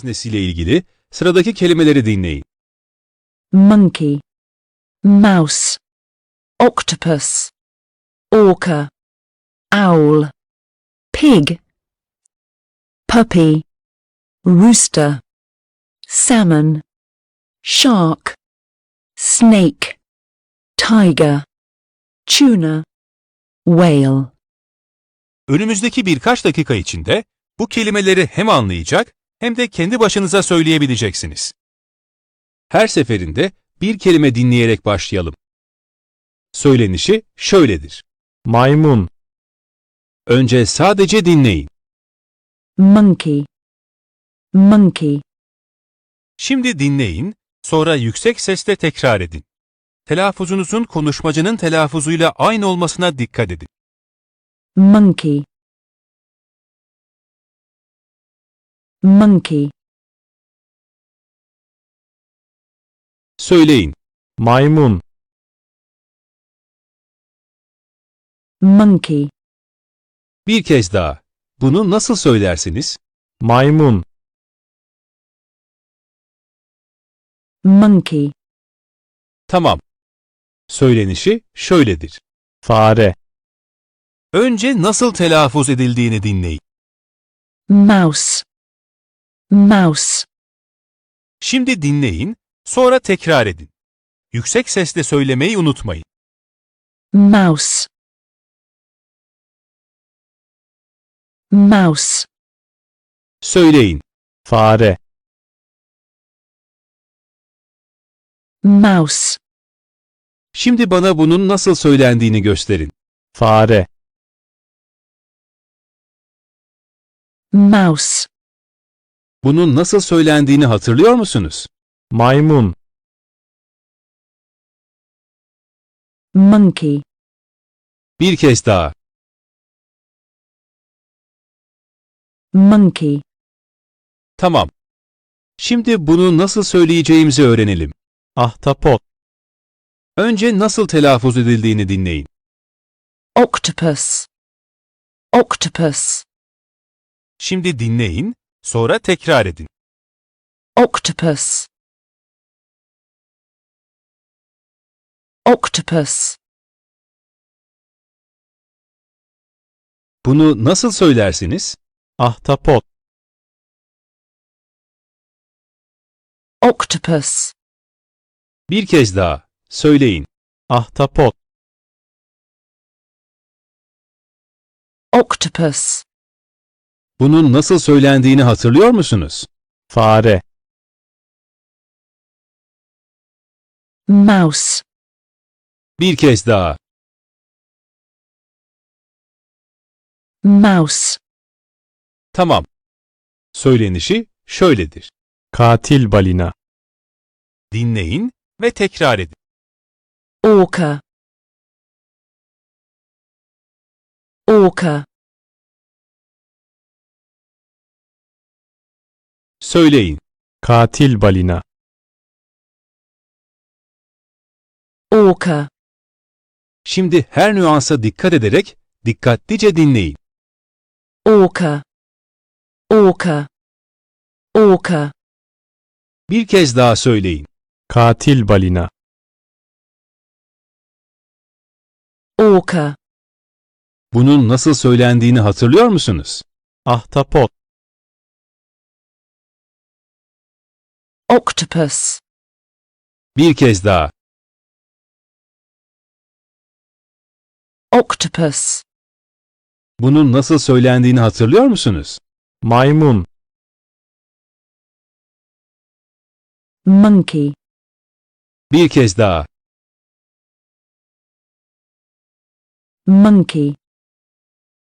haznesiyle ilgili sıradaki kelimeleri dinleyin. monkey, mouse, octopus, orca, owl, pig, puppy, rooster, salmon, shark, snake, tiger, tuna, whale. Önümüzdeki birkaç dakika içinde bu kelimeleri hem anlayacak hem de kendi başınıza söyleyebileceksiniz. Her seferinde bir kelime dinleyerek başlayalım. Söylenişi şöyledir. maymun, Önce sadece dinleyin. monkey, monkey, Şimdi dinleyin, sonra yüksek sesle tekrar edin. Telaffuzunuzun konuşmacının telaffuzuyla aynı olmasına dikkat edin. monkey, monkey, Söyleyin. maymun, monkey, Bir kez daha. Bunu nasıl söylersiniz? maymun, monkey, Tamam. Söylenişi şöyledir. fare, Önce nasıl telaffuz edildiğini dinleyin. mouse, mouse, Şimdi dinleyin, sonra tekrar edin. Yüksek sesle söylemeyi unutmayın. mouse, mouse, Söyleyin. fare, mouse, Şimdi bana bunun nasıl söylendiğini gösterin. fare, mouse, Bunun nasıl söylendiğini hatırlıyor musunuz? maymun, monkey, Bir kez daha. monkey, Tamam. Şimdi bunu nasıl söyleyeceğimizi öğrenelim. ahtapot, Önce nasıl telaffuz edildiğini dinleyin. octopus, octopus, Şimdi dinleyin, sonra tekrar edin. octopus, octopus, Bunu nasıl söylersiniz? ahtapot, octopus, Bir kez daha. Söyleyin. ahtapot, octopus, Bunun nasıl söylendiğini hatırlıyor musunuz? fare, mouse, Bir kez daha. mouse, Tamam. Söylenişi şöyledir. katil balina, Dinleyin ve tekrar edin. orca, orca, Söyleyin. katil balina, orca, Şimdi her nüansa dikkat ederek dikkatlice dinleyin. orca, orca, orca, Bir kez daha söyleyin. katil balina, orca, Bunun nasıl söylendiğini hatırlıyor musunuz? ahtapot, octopus, Bir kez daha. octopus, Bunun nasıl söylendiğini hatırlıyor musunuz? maymun, monkey, Bir kez daha. monkey,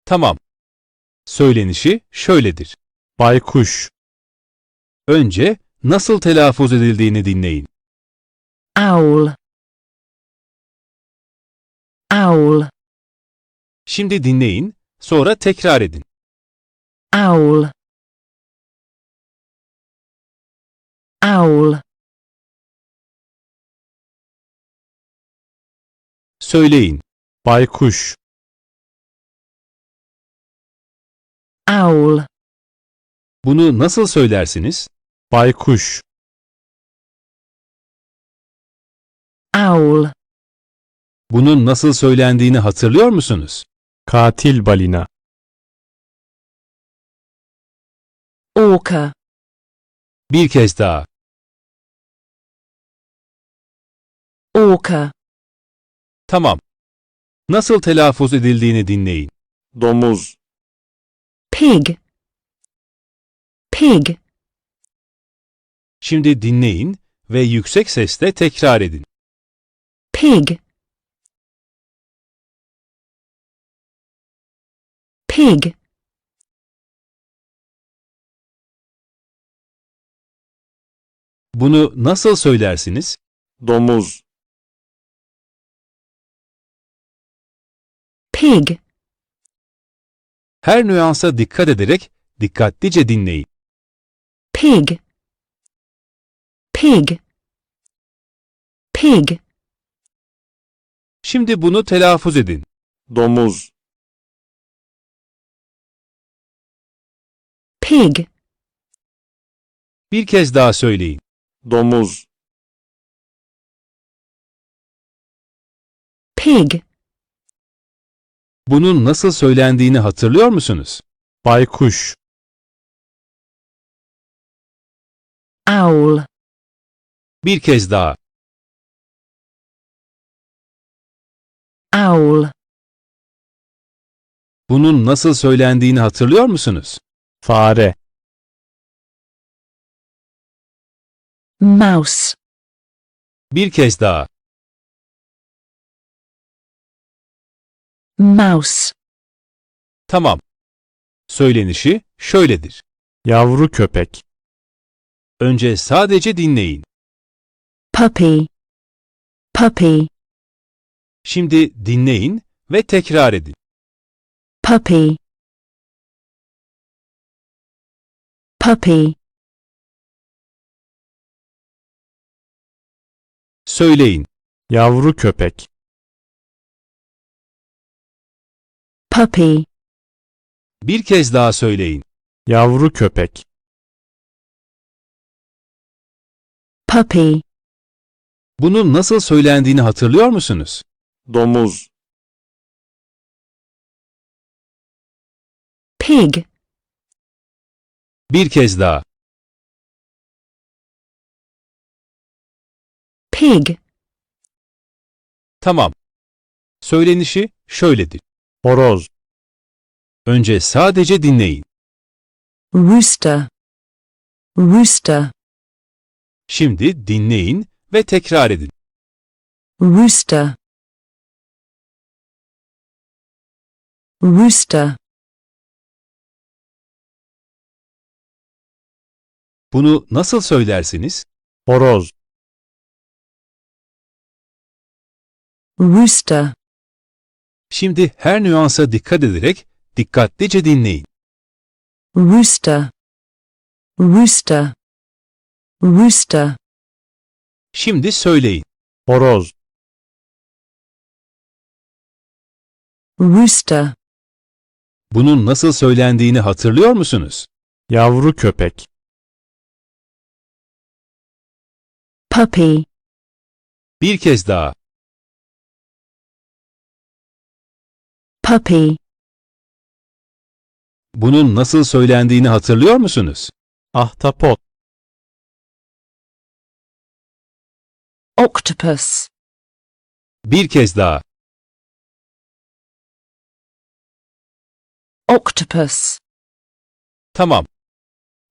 Tamam. Söylenişi şöyledir. baykuş, Önce nasıl telaffuz edildiğini dinleyin. owl, owl, Şimdi dinleyin, sonra tekrar edin. owl, owl, Söyleyin. baykuş, owl, Bunu nasıl söylersiniz? Baykuş. Owl. Bunun nasıl söylendiğini hatırlıyor musunuz? Katil balina. Orca. Bir kez daha. Orca. Tamam. Nasıl telaffuz edildiğini dinleyin. Domuz. Pig. Pig. Şimdi dinleyin ve yüksek sesle tekrar edin. Pig. Pig. Bunu nasıl söylersiniz? Domuz. Pig. Her nüansa dikkat ederek dikkatlice dinleyin. Pig. Pig. Pig. Şimdi bunu telaffuz edin. Domuz. Pig. Bir kez daha söyleyin. Domuz. Pig. Bunun nasıl söylendiğini hatırlıyor musunuz? Baykuş. Owl. Bir kez daha. Owl. Bunun nasıl söylendiğini hatırlıyor musunuz? Fare. Mouse. Bir kez daha. Mouse. Tamam. Söylenişi şöyledir. Yavru köpek. Önce sadece dinleyin. Puppy. Puppy. Şimdi dinleyin ve tekrar edin. Puppy. Puppy. Söyleyin. Yavru köpek. Puppy. Bir kez daha söyleyin. Yavru köpek. Puppy. Bunun nasıl söylendiğini hatırlıyor musunuz? Domuz. Pig. Bir kez daha. Pig. Tamam. Söylenişi şöyledir. Horoz. Önce sadece dinleyin. Rooster. Rooster. Şimdi dinleyin ve tekrar edin. Rooster. Rooster. Bunu nasıl söylersiniz? Horoz. Rooster. Şimdi her nüansa dikkat ederek dikkatlice dinleyin. Rooster. Rooster. Rooster. Şimdi söyleyin. Horoz. Rooster. Bunun nasıl söylendiğini hatırlıyor musunuz? Yavru köpek. Puppy. Bir kez daha. Puppy. Bunun nasıl söylendiğini hatırlıyor musunuz? Ahtapot. Octopus. Bir kez daha. Octopus. Tamam.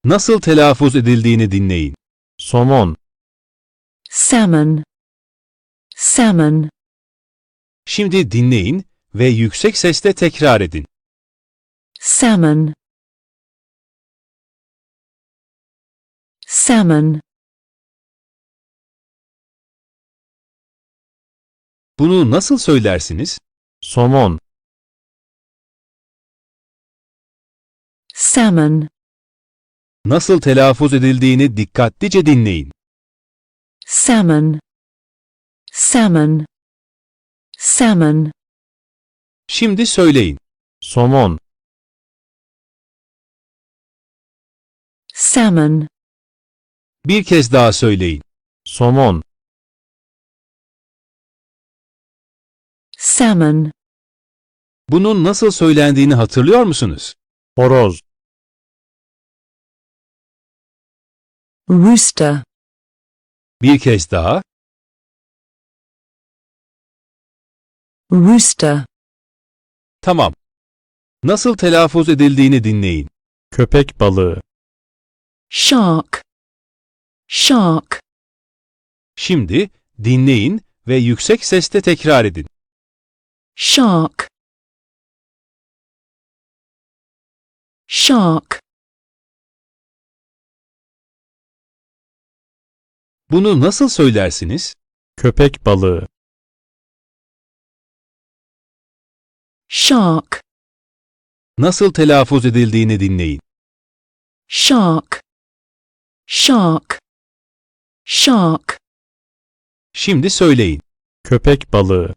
Nasıl telaffuz edildiğini dinleyin. Somon. Salmon. Salmon. Şimdi dinleyin ve yüksek sesle tekrar edin. Salmon. Salmon. Bunu nasıl söylersiniz? Somon. Salmon. Nasıl telaffuz edildiğini dikkatlice dinleyin. Salmon. Salmon. Salmon. Şimdi söyleyin. Somon. Salmon. Bir kez daha söyleyin. somon, salmon, Bunun nasıl söylendiğini hatırlıyor musunuz? horoz, rooster, Bir kez daha. rooster, Tamam. Nasıl telaffuz edildiğini dinleyin. köpek balığı, shark, shark, Şimdi dinleyin ve yüksek sesle tekrar edin. Shark, shark, Bunu nasıl söylersiniz? köpek balığı, shark, Nasıl telaffuz edildiğini dinleyin. shark, shark, shark, Şimdi söyleyin. köpek balığı,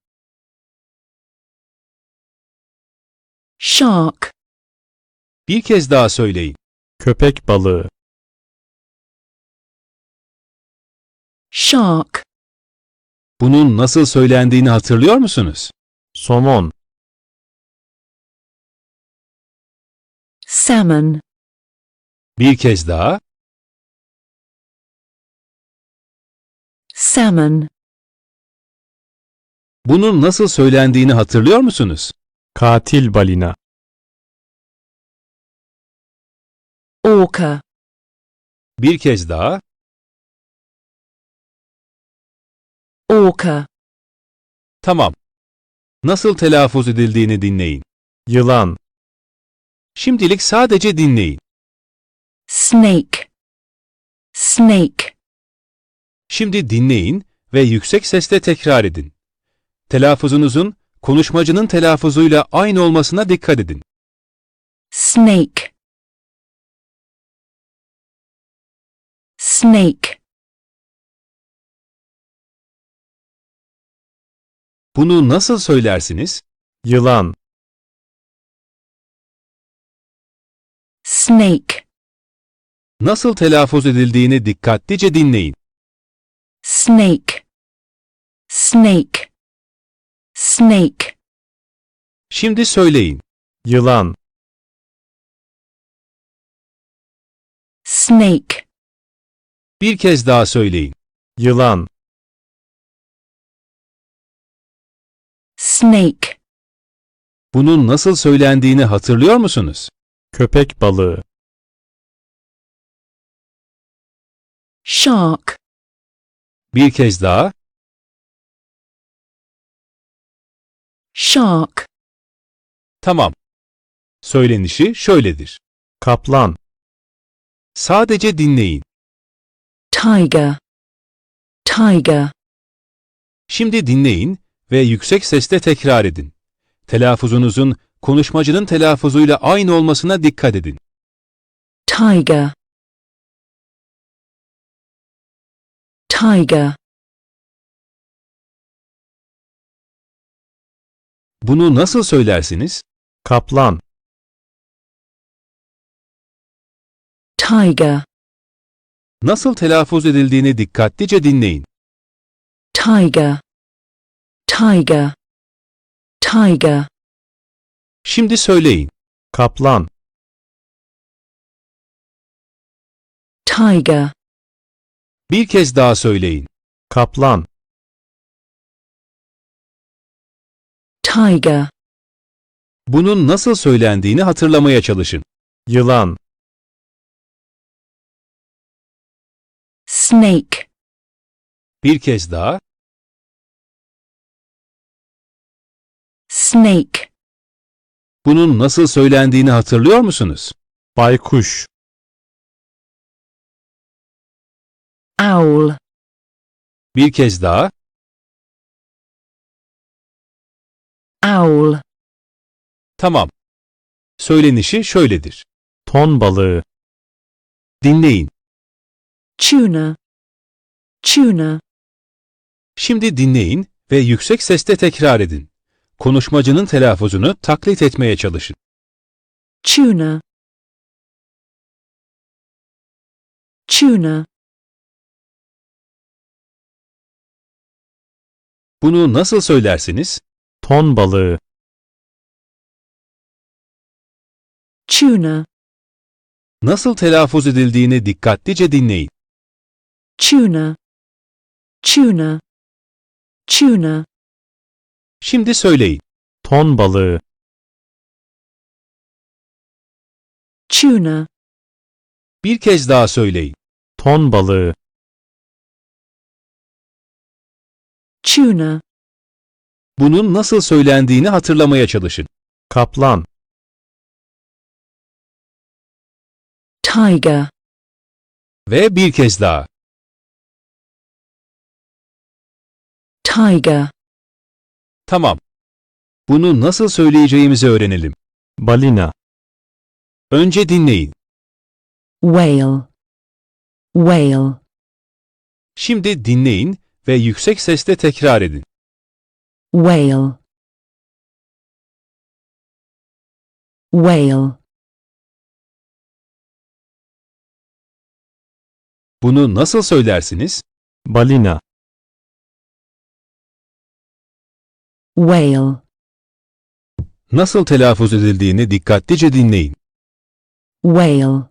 shark, Bir kez daha söyleyin. köpek balığı, shark, Bunun nasıl söylendiğini hatırlıyor musunuz? somon, salmon, Bir kez daha. salmon, Bunun nasıl söylendiğini hatırlıyor musunuz? Katil balina, orca, Bir kez daha. orca, Tamam. Nasıl telaffuz edildiğini dinleyin. yılan, Şimdilik sadece dinleyin. snake, snake, Şimdi dinleyin ve yüksek sesle tekrar edin. Telaffuzunuzun konuşmacının telaffuzuyla aynı olmasına dikkat edin. snake, snake, Bunu nasıl söylersiniz? yılan, snake, Nasıl telaffuz edildiğini dikkatlice dinleyin. snake, snake, snake, Şimdi söyleyin. yılan, snake, Bir kez daha söyleyin. yılan, snake, Bunun nasıl söylendiğini hatırlıyor musunuz? köpek balığı, shark, Bir kez daha. Shark, Tamam. Söylenişi şöyledir. kaplan, Sadece dinleyin. tiger, tiger, Şimdi dinleyin ve yüksek sesle tekrar edin. Telaffuzunuzun konuşmacının telaffuzuyla aynı olmasına dikkat edin. tiger, tiger, Bunu nasıl söylersiniz? kaplan, tiger, Nasıl telaffuz edildiğini dikkatlice dinleyin. tiger, tiger, tiger, Şimdi söyleyin. kaplan, tiger, Bir kez daha söyleyin. kaplan, tiger, Bunun nasıl söylendiğini hatırlamaya çalışın. yılan, snake, Bir kez daha. snake, Bunun nasıl söylendiğini hatırlıyor musunuz? baykuş, owl, Bir kez daha. Owl. Tamam. Söylenişi şöyledir. Ton balığı. Dinleyin. Tuna. Tuna. Şimdi dinleyin ve yüksek sesle tekrar edin. Konuşmacının telaffuzunu taklit etmeye çalışın. Tuna. Tuna. Bunu nasıl söylersiniz? Ton balığı. tuna, Nasıl telaffuz edildiğini dikkatlice dinleyin. tuna, tuna, tuna, Şimdi söyleyin. Ton balığı. tuna, Bir kez daha söyleyin. Ton balığı. tuna, Bunun nasıl söylendiğini hatırlamaya çalışın. Kaplan. tiger, Ve bir kez daha. tiger, Tamam. Bunu nasıl söyleyeceğimizi öğrenelim. Balina. Önce dinleyin. whale, whale, Şimdi dinleyin ve yüksek sesle tekrar edin. Whale, whale, Bunu nasıl söylersiniz? Balina. whale, Nasıl telaffuz edildiğini dikkatlice dinleyin. whale,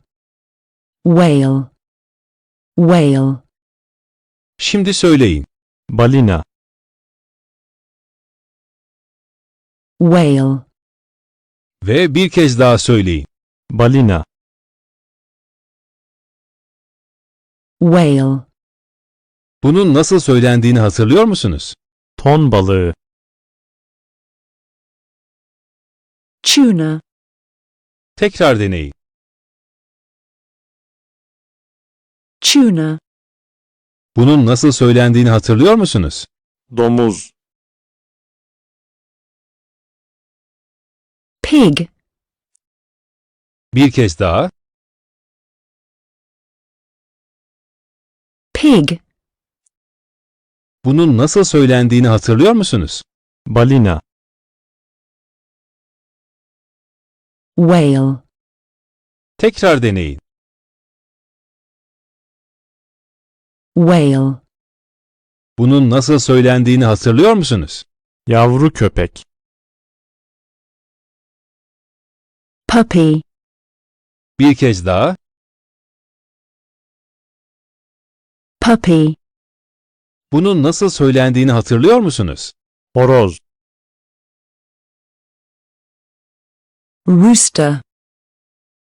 whale, whale, Şimdi söyleyin. Balina. Whale, Ve bir kez daha söyleyin. Balina. whale, Bunun nasıl söylendiğini hatırlıyor musunuz? Ton balığı. tuna, Tekrar deneyin. tuna, Bunun nasıl söylendiğini hatırlıyor musunuz? Domuz. Pig, Bir kez daha. pig, Bunun nasıl söylendiğini hatırlıyor musunuz? Balina. whale, Tekrar deneyin. whale, Bunun nasıl söylendiğini hatırlıyor musunuz? Yavru köpek. Puppy, Bir kez daha. puppy, Bunun nasıl söylendiğini hatırlıyor musunuz? Horoz. rooster,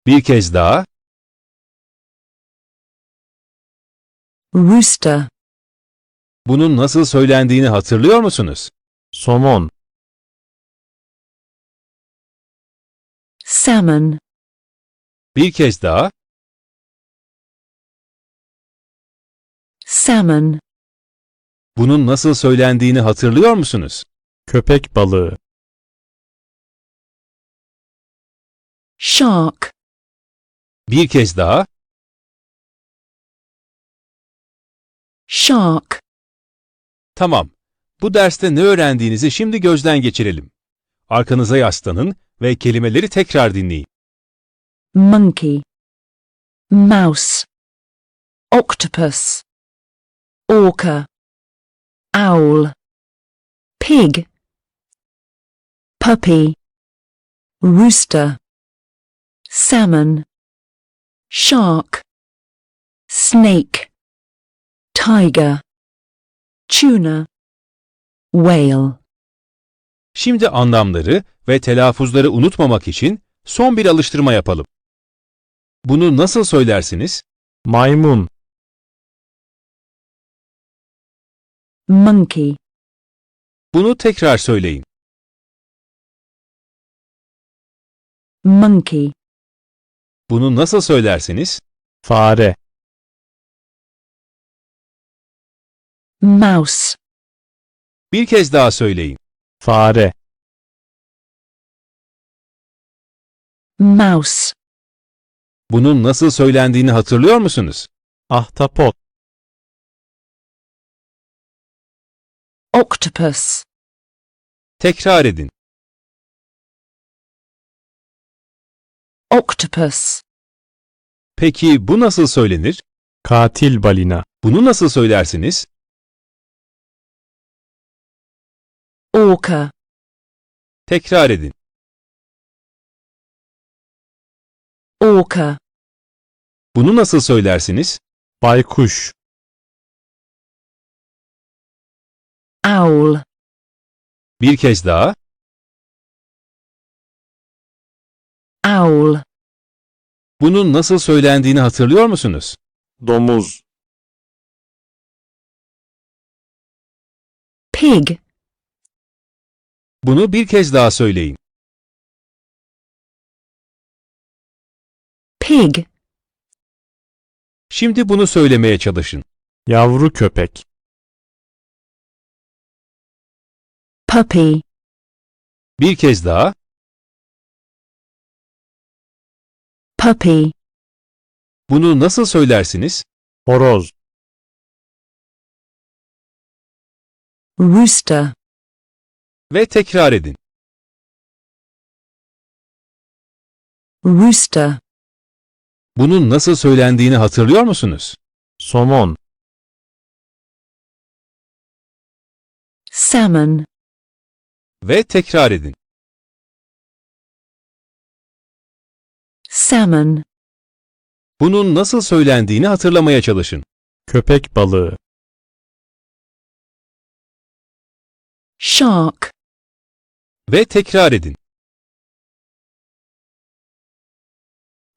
Bir kez daha. rooster, Bunun nasıl söylendiğini hatırlıyor musunuz? Somon. Salmon, Bir kez daha. salmon, Bunun nasıl söylendiğini hatırlıyor musunuz? Köpek balığı. shark, Bir kez daha. shark, Tamam. Bu derste ne öğrendiğinizi şimdi gözden geçirelim. Arkanıza yaslanın ve kelimeleri tekrar dinleyin. monkey, mouse, octopus, orca, owl, pig, puppy, rooster, salmon, shark, snake, tiger, tuna, whale. Şimdi anlamları ve telaffuzları unutmamak için son bir alıştırma yapalım. Bunu nasıl söylersiniz? Maymun. monkey, Bunu tekrar söyleyin. monkey, Bunu nasıl söylersiniz? Fare. mouse, Bir kez daha söyleyin. Fare. mouse, Bunun nasıl söylendiğini hatırlıyor musunuz? Ahtapot. octopus, Tekrar edin. octopus, Peki bu nasıl söylenir? Katil balina. Bunu nasıl söylersiniz? Orca, Tekrar edin. orca, Bunu nasıl söylersiniz? baykuş, owl, Bir kez daha. owl, Bunun nasıl söylendiğini hatırlıyor musunuz? domuz, pig, Bunu bir kez daha söyleyin. pig, Şimdi bunu söylemeye çalışın. yavru köpek, puppy, Bir kez daha. puppy, Bunu nasıl söylersiniz? horoz, rooster, Ve tekrar edin. rooster, Bunun nasıl söylendiğini hatırlıyor musunuz? somon, salmon, Ve tekrar edin. salmon, Bunun nasıl söylendiğini hatırlamaya çalışın. köpek balığı, shark, Ve tekrar edin.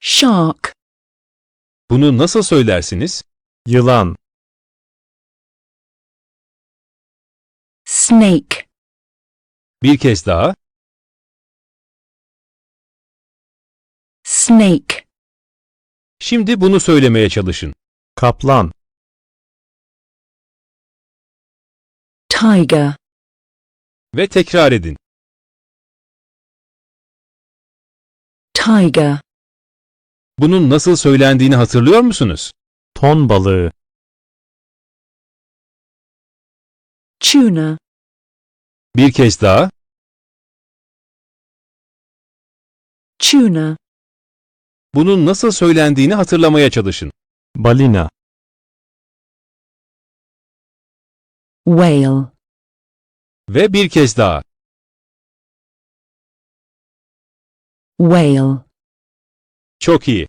shark, Bunu nasıl söylersiniz? yılan, snake, Bir kez daha. snake, Şimdi bunu söylemeye çalışın. kaplan, tiger, Ve tekrar edin. Tiger, Bunun nasıl söylendiğini hatırlıyor musunuz? ton balığı, tuna, Bir kez daha. tuna, Bunun nasıl söylendiğini hatırlamaya çalışın. balina, whale, Ve bir kez daha. Whale, Çok iyi.